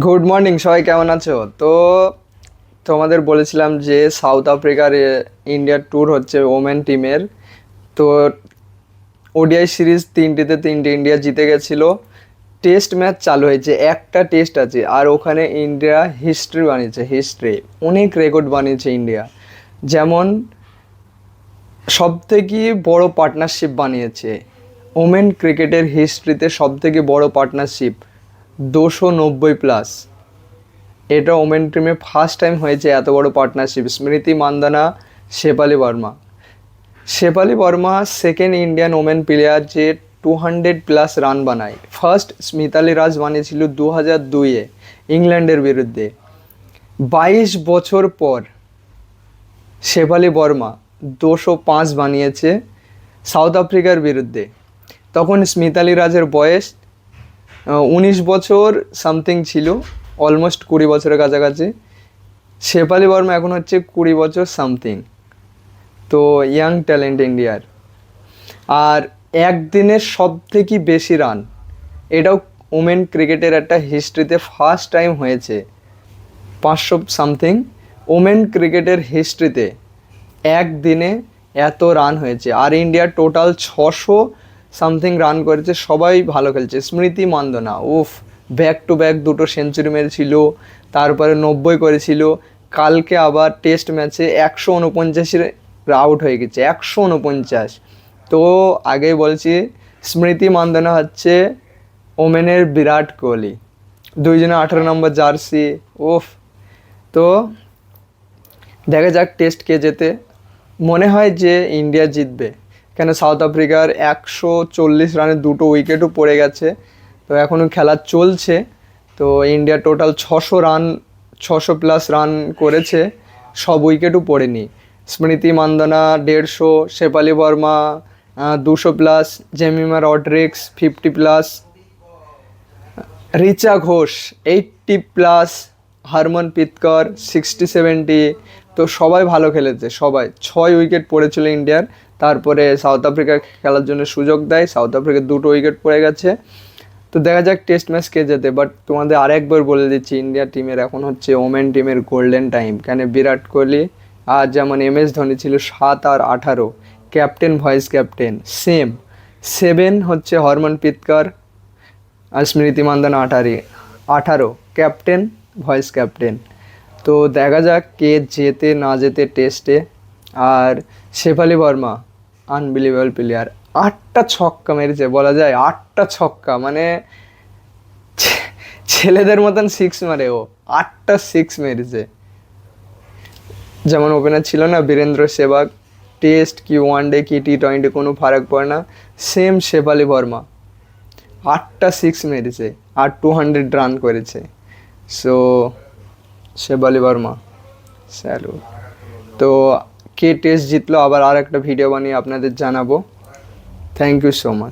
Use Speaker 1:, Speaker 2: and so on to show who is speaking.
Speaker 1: Good morning সবাই কেমন আছো? তো তোমাদের বলেছিলাম যে সাউথ আফ্রিকার ইন্ডিয়ার ট্যুর হচ্ছে ওমেন টিমের তো ওডিআই সিরিজ তিনটিতে তিনটে ইন্ডিয়া জিতে গেছিল। টেস্ট ম্যাচ চালু হয়েছে, একটা টেস্ট আছে, আর ওখানে ইন্ডিয়া হিস্ট্রি বানিয়েছে হিস্ট্রি অনেক রেকর্ড বানিয়েছে ইন্ডিয়া যেমন সব থেকে বড় পার্টনারশিপ বানিয়েছে। ওমেন ক্রিকেটের হিস্ট্রিতে সব থেকে বড় পার্টনারশিপ দুশো নব্বই প্লাস এটা ওমেন টিমে ফার্স্ট টাইম হয়েছে এত বড় partnership Smriti Mandhana, Shafali Verma. Shafali Verma second Indian women player যে টু হান্ড্রেড প্লাস রান বানায়। ফার্স্ট স্মিতালি রাজ বানিয়েছিল দু হাজার দুইয়ে ইংল্যান্ডের বিরুদ্ধে। বাইশ বছর পর শেফালি বর্মা দুশো পাঁচ বানিয়েছে সাউথ আফ্রিকার বিরুদ্ধে। তখন স্মিতালি রাজের বয়স উনিশ বছর সামথিং ছিল অলমোস্ট কুড়ি বছরের কাছাকাছি। শেফালি বর্মা এখন হচ্ছে কুড়ি বছর সামথিং তো ইয়াং ট্যালেন্ট ইন্ডিয়ার আর একদিনের সব থেকে বেশি রান এটাও ওমেন ক্রিকেটের একটা হিস্ট্রিতে ফার্স্ট টাইম হয়েছে। পাঁচশো সামথিং ওমেন ক্রিকেটের হিস্ট্রিতে একদিনে এত রান হয়েছে। আর ইন্ডিয়া টোটাল ছশো সামথিং রান করেছে, সবাই ভালো খেলছে। স্মৃতি মান্দনা, উফ ব্যাক টু ব্যাক দুটো সেঞ্চুরি মেরেছিল, তারপরে নব্বই করেছিল, কালকে আবার টেস্ট ম্যাচে একশো উনপঞ্চাশের আউট হয়ে গেছে, একশো উনপঞ্চাশ। তো আগেই বলছি, স্মৃতি মান্দনা হচ্ছে ওমেনের বিরাট কোহলি দুইজনে আঠারো নম্বর জার্সি ওফ তো দেখা যাক টেস্ট কে যেতে মনে হয় যে ইন্ডিয়া জিতবে। কেন সাউথ আফ্রিকার একশো চল্লিশ রানের দুটো উইকেটও পড়ে গেছে। তো এখনও খেলা চলছে। তো ইন্ডিয়া টোটাল ছশো রান, ছশো প্লাস রান করেছে। সব উইকেটও পড়েনি। স্মৃতি মান্দনা দেড়শো, শেফালি বর্মা দুশো plus, Jemimah Rodrigues fifty plus, Richa Ghosh eighty plus Hermon পিতকর sixty seventy তো সবাই ভালো খেলেছে, সবাই। ছয় উইকেট পড়েছিল ইন্ডিয়ার, তারপরে সাউথ আফ্রিকা খেলার জন্য সুযোগ দেয় সাউথ আফ্রিকার দুটো উইকেট পড়ে গেছে। তো দেখা যাক টেস্ট ম্যাচ কে যেতে বাট তোমাদের আরেকবার বলে দিচ্ছি, ইন্ডিয়া টিমের এখন হচ্ছে ওমেন টিমের গোল্ডেন টাইম কেন বিরাট কোহলি আর যেমন এম এস ধোনি ছিল সাত আর আঠারো captain voice captain same seven হচ্ছে হরমন পিতকর আর স্মৃতি মান্দানা আঠারি আঠারো ক্যাপ্টেন ভয়েস ক্যাপ্টেন তো দেখা যাক কে যেতে না যেতে টেস্টে আর শেফালি বর্মা আনবিলিভেবল প্লেয়ার আটটা ছক্কা মেরেছে, বলা যায় আটটা ছক্কা। মানে ছেলেদের মতন সিক্স মারে ও। আটটা সিক্স মেরেছে। যেমন ওপেনার ছিল না, বীরেন্দ্র সেবাগ টেস্ট কি ওয়ান ডে কি টি টোয়েন্টি কোনো ফারাক পড়ে না। সেম শেফালি বর্মা। আটটা সিক্স মেরেছে আর টু হান্ড্রেড রান করেছে। সো শেফালি বর্মা। স্যালু। তো কে টেস্ট জিতলো? আবার আর একটা ভিডিও বানিয়ে আপনাদের জানাব। Thank you so much